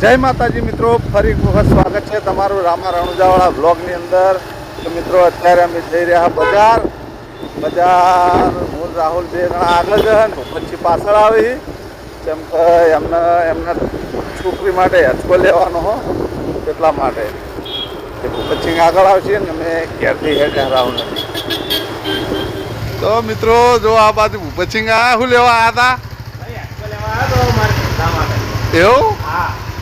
જય માતાજી મિત્રો ફરી વખત સ્વાગત છે તમારું રામા રણુજાવાળા બ્લોગની અંદર. તો મિત્રો અત્યારે અમે જઈ રહ્યા બજાર. બજાર હું રાહુલ બે ઘણા આગળ ને પછી પાછળ આવી. કેમ કે એમને એમના છોકરી માટે હચકો લેવાનો હો એટલા માટે. ભૂપતસિંહ આગળ આવશે ને અમે ઘેરથી હેઠ રાહુલ તો મિત્રો જો આ બાજુ ભૂપતસિંહ આ શું લેવા આવ્યા હતા એવું?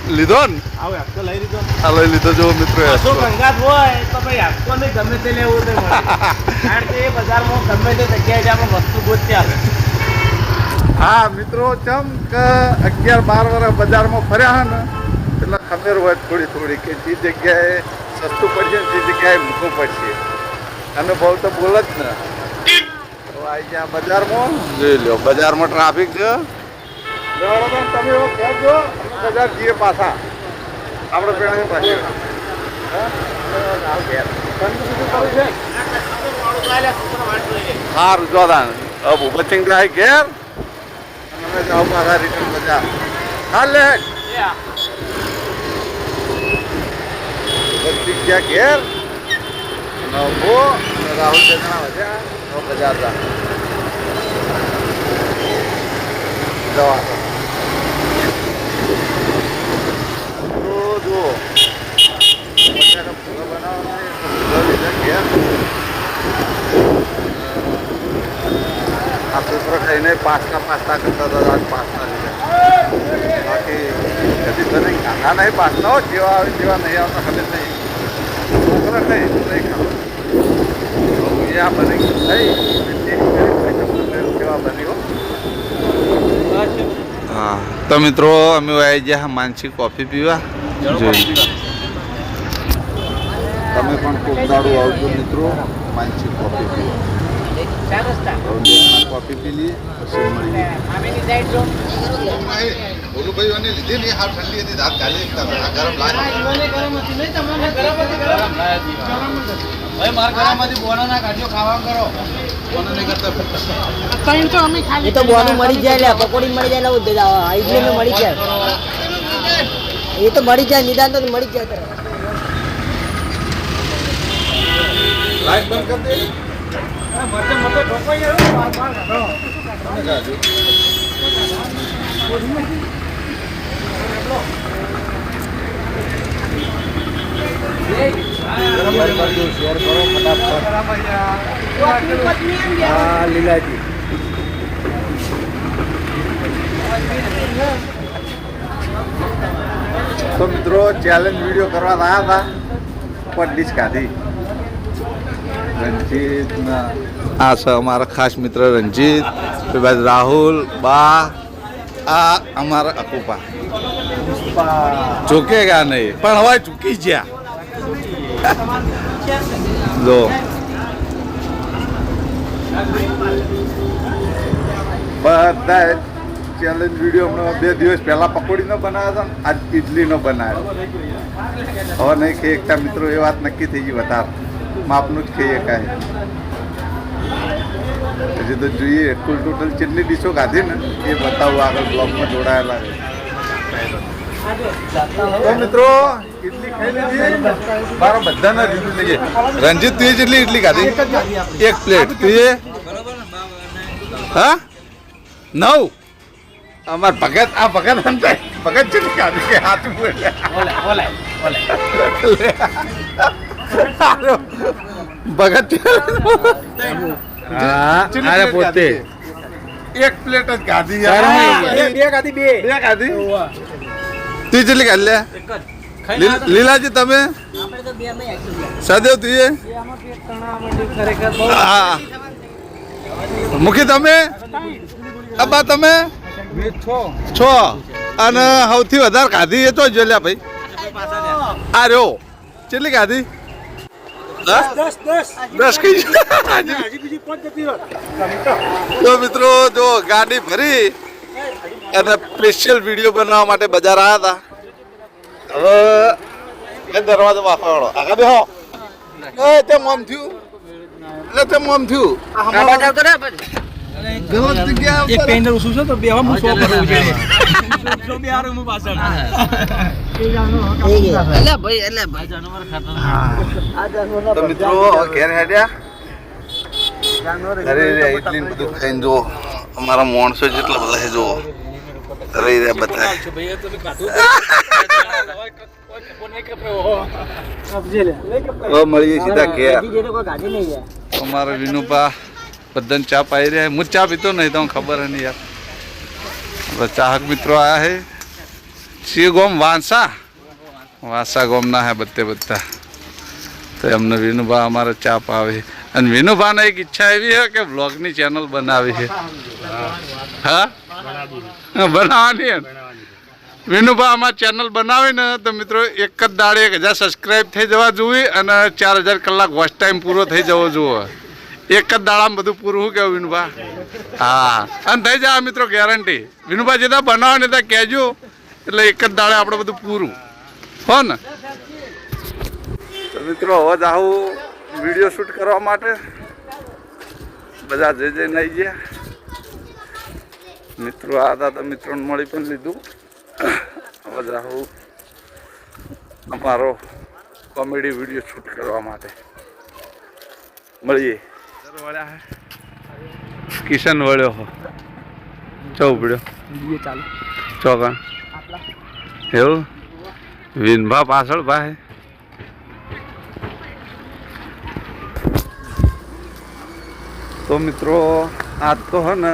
લીધો. ને આ લઈ લીધો જો મિત્રો અશોક અંગાત હોય તો ભાઈ આપકો નહીં ગમે તે લેવું તે કારણ કે એ બજારમાં ગમે તે જગ્યાએ જામાં વસ્તુ ગોતી આવે. હા મિત્રો ચમ કે અગિયાર બાર વર્ષ બજારમાં ફર્યા હે ને એટલે ખબર હોય થોડી થોડી કે જે જગ્યાએ સસ્તું પડશે જે જગ્યાએ મૂકવું પડશે. અનુભવ તો બોલ જ ને. તો આવી ગયા બજારમાં જોઈ લો બજારમાં ટ્રાફિક છે. તમે એવો કહેજો બજાર જઈએ પાછા આપણે પેલા પાસે સારું જોદાન ભૂપતસિંહ જાય ઘેર અમે જાઓ પાછા રિટર્ન બજાર હાલ લે ભૂપતસિંહ ગયા ઘેર અને રાહુલ જણા વધ્યા નવ બજાર જવા તો જુઓ બટાકા ભૂંગળા બનાવવાના છે, તો ભૂંગળા લીધા ઘેર આ છોકરો ખાઈને પાસ્તા પાસ્તા કરતા હતા આજ પાસ્તા લીધા બાકી કદી તો નહીં ખાતા નહીં પાસ્તા હો જેવા આવે જેવા નહીં આવતા ખબર નહીં છોકરા નહીં નહીં ખાવા યા બની ગયું નહીં કેવા બની હો હા તો મિત્રો અમે આવી ગયા માનસી કોફી પીવા. જોઈ તમે પણ ખૂબ દાડું આવજો મિત્રો માનસી કોફી પીવા. કોફી પી લઈએ પછી મળીએ બોલું ભાઈ અને લીધી ને હાથ ઠંડી હતી રાત ચાલી એકતા આ ગરમ લાગે. કોને નહીં કરતા એ તો બોનું મળી જાય લે પકોડી મળી જાય લે આઈડલી નું મળી જાય એ તો મળી જાય નિદાન તો મળી જાય તરત. લાઈટ હા લીલાજી. તો મિત્રો ચેલેન્જ વીડિયો કરવા આવ્યા હતા પણ ડીશ કાઢી. રણજીતના. આ છે અમારા ખાસ મિત્ર રણજીત પછી બાદ રાહુલ બા આ અમારા અકુપા ચૂકેગા નહીં પણ હવે ચૂકી ગયા. જો. બધા ચેલેન્જ વીડિયો હમણાં બે દિવસ પહેલાં પકોડીનો બનાવ્યો હતો ને આજ ઇડલીનો બનાવ્યો. હવે નહીં ખાઈ એકતા મિત્રો એ વાત નક્કી થઈ ગઈ વધારે. માપનું જ ખાઈએ કાંઈ. હજી તો જોઈએ કુલ ટોટલ કેટલી ડીશો ખાધી ને એ બતાવું આગળ બ્લોગમાં જોડાયેલા છે તો મિત્રો મારા બધાના રીવ્યુ લઈએ રંજીત તુએ જેટલી ઇડલી ખાધી? એક પ્લેટ તુએ હા? નવ? અમાર ભગત આ ભગત હંતાય. ભગત જેટલી ખાધી કે હાથ ભગત અરે પોતે. એક પ્લેટ જ ખાધી? બે ખાધી બે. બે ખાધી? તું જેટલી ખાધી લે. લીલ- લીલાજી તમે? આપણે તો બે માં actually. સદેવ તુએ? એ હા. મુખી તમે? અબ્બા તમે? છો. અને સૌથી વધારે કાધી એ તો જ લ્યા ભાઈ. આ રહ્યો. કેટલી કાધી તો મિત્રો જો ગાડી ભરી અને સ્પેશિયલ વીડિયો બનાવવા માટે બજાર આવ્યા હતા. હવે દરવાજો બેહો એ તે મોમ થયું. એટલે તે મોમ થયું. એક પેન્ડર ઉસું છે તો બે હું સો કરવું છે થઈ ગયા એટલે ભાઈ એટલે ભાઈ. તો મિત્રો ઘેર હેડ્યા? ઇડલી ને બધું ખાઈને જુઓ. અમારા માણસો જેટલા બધા છે જુઓ. રહી રહ્યા બધા. હવે મળીએ ચા પાઈ રહ્યા હું પીતો નહીં તમને ખબર નહીં યાર. ચાહક મિત્રો આયા હે સિંહ ગોમ વાંસા. વાંસા ગોમના હે બધે બધા. તો એમને વિનુભા અમારે ચા પાવે અને વિનુભાને એક ઈચ્છા એવી છે કે બ્લોગની ચેનલ બનાવી હા? બનાવવાની હે ને? વિનુભા, આમાં ચેનલ બનાવી ને તો મિત્રો એક જ દાડે એક હજાર સબસ્ક્રાઈબ થઈ જવા જોઈએ અને ચાર હજાર કલાક વોચ ટાઈમ પૂરો થઈ જવો જોઈએ એક જ દાડામાં બધું પૂરું. કેવું વિનુભા? હા. અને થઈ જાય મિત્રો ગેરંટી વિનુભા જેતા બનાવો ને ત્યાં કહેજો. એટલે એક જ દાડે આપણે બધું પૂરું. હો ને? તો મિત્રો, હવે જ આવું વીડિયો શૂટ કરવા માટે બધા જે જે નહીં ગયા. મિત્રો, આ હતા તો મિત્રોને મળી પણ લીધું. હવે અમારો કોમેડી વીડિયો શૂટ કરવા માટે મળીએ. કિશન વળ્યો હો. ચો ઉપડ્યો ચોકણ એવું? વિનભા પાછળ ભાઈ. તો મિત્રો આજ તો હે ને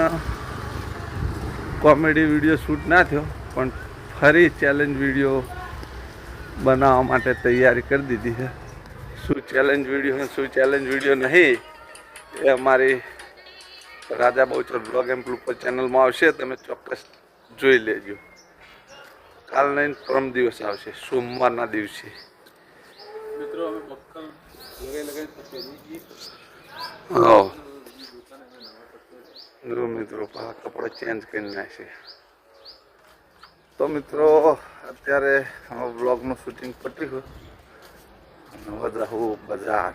કોમેડી વીડિયો શૂટ ના થયો પણ ફરી ચેલેન્જ વીડિયો બનાવવા માટે તૈયારી કરી દીધી છે. શું ચેલેન્જ વીડિયો અને શું ચેલેન્જ વીડિયો નહીં એ અમારી રાજા બહુચર બ્લોગ એમ ઉપર ચેનલમાં આવશે તમે ચોક્કસ જોઈ લેજો. કાલ નહીં પરમ દિવસ આવશે સોમવારના દિવસે. જો મિત્રો પા કપડા ચેન્જ કરી નાખશે. તો મિત્રો, અત્યારે બ્લોગનું શૂટિંગ પટ્યું જાઉં બજાર.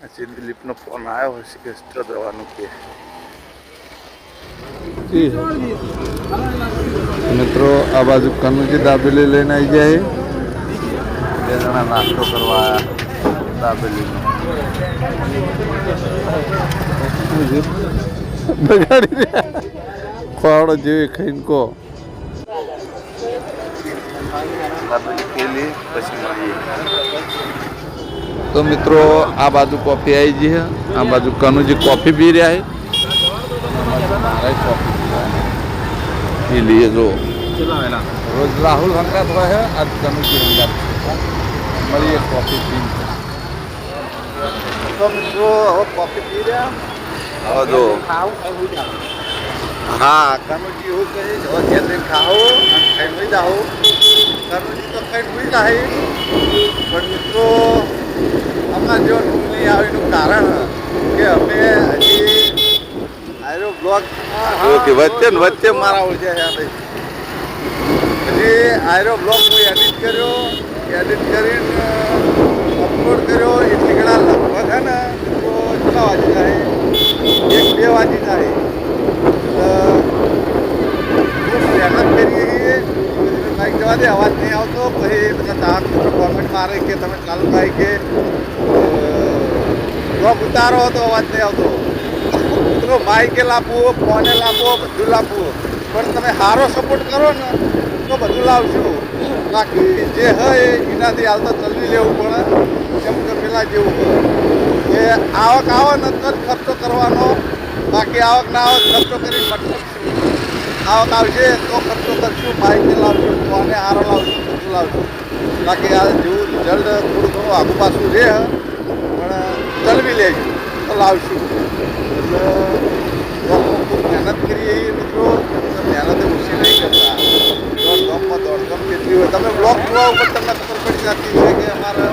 પછી દિલીપનો ફોન આવ્યો હશે કે સ્ટો જવાનું કે. મિત્રો, આ બાજુ કનુજી દાબેલી લઈને આવી જાય બે જણા નાસ્તો કરવા આવ્યા દાબેલીનો. બગાડી ખોરાડો જેવી ખાઈને કહો. પેલી પછી મળીએ. તો મિત્રો આ બાજુ કોફી આવી ગઈ છે. આ બાજુ કનુજી કોફી પી રહ્યા છે. પી લઈએ જો. રોજ રાહુલ હંગાત હોય છે આજ કનુજી હંગાત મળીએ કોફી પી તો મિત્રો હવે કોફી પી રહ્યા. હવે જો. હા. કનુજી એવું કહીશ હવે ખાઓ અને ખાઈને જાઓ. કનુજી તો જાય પણ મિત્રો અમારા જેવો નહીં આવેનું કારણ કે અમે હજી આયરો બ્લોગ કે વચ્ચે ને વચ્ચે મારા યાદ હજી આરો બ્લોગ હું એડિટ કર્યો એડિટ કરીને અપલોડ કર્યો એટલે ઘણા લગભગ હે ને તો કેટલા વાગી જાય એક બે વાગી જાય મહેનત કરીએ લાઈક દે, અવાજ નહીં આવતો. પછી બધા ચાર મિત્રો કોમેન્ટ મારે કે તમે થાય કે બ્લોગ ઉતારો તો અવાજ નહીં આવતો. મિત્રો માઇકે લાપવો ફોને લાપો, બધું લાપવો પણ તમે સારો સપોર્ટ કરો ને, તો બધું લાવશું બાકી જે હોય એનાથી હાલતો ચલવી લેવું પડે. કેમ કે પેલા જેવું પડે એ આવક આવે ને, તો ખર્ચો કરવાનો. બાકી આવક ના આવે ખર્ચો કરી મતલબ આવક આવશે તો ખર્ચો કરશું બાઇકને લાવશું ફોને હારો લાવશું, બધું લાવશું. બાકી આ જેવું જલ્દ થોડું ઘણું આગુ પાછું રહે, પણ ચલવી લેજો, તો લાવશું. એટલે ખૂબ મહેનત કરીએ એ મિત્રો, તો મહેનત ઓછી નહીં કરતા. દોડ ગામમાં દોડધામ કેટલી હોય, તમે બ્લોક જોવા ઉપર તમને ખબર પડી જતી હોય કે અમારે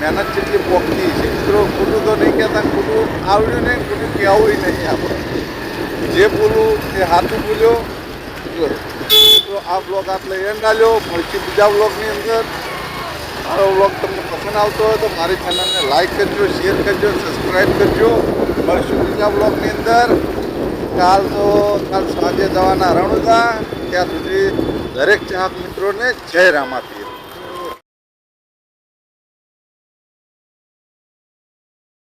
મહેનત જેટલી પોખતી છે. મિત્રો, ખોટું તો નહીં કહેતા, ખોટું આવડ્યું નહીં, ખોટું કહેવું નહીં આપણે. જે બોલું એ હાથું બોલ્યો જો તો આ બ્લોગ આપણે એન્ડ આલ્યો મળશે બીજા બ્લોગની અંદર. મારો બ્લોગ તમને પસંદ આવતો હોય તો મારી ચેનલને લાઈક કરજો શેર કરજો સબસ્ક્રાઈબ કરજો. મળશું બીજા બ્લોગની અંદર. કાલ તો, કાલ સાંજે જવાના રણુદા. ત્યાં સુધી દરેક ચાહક મિત્રોને જય રામાપીર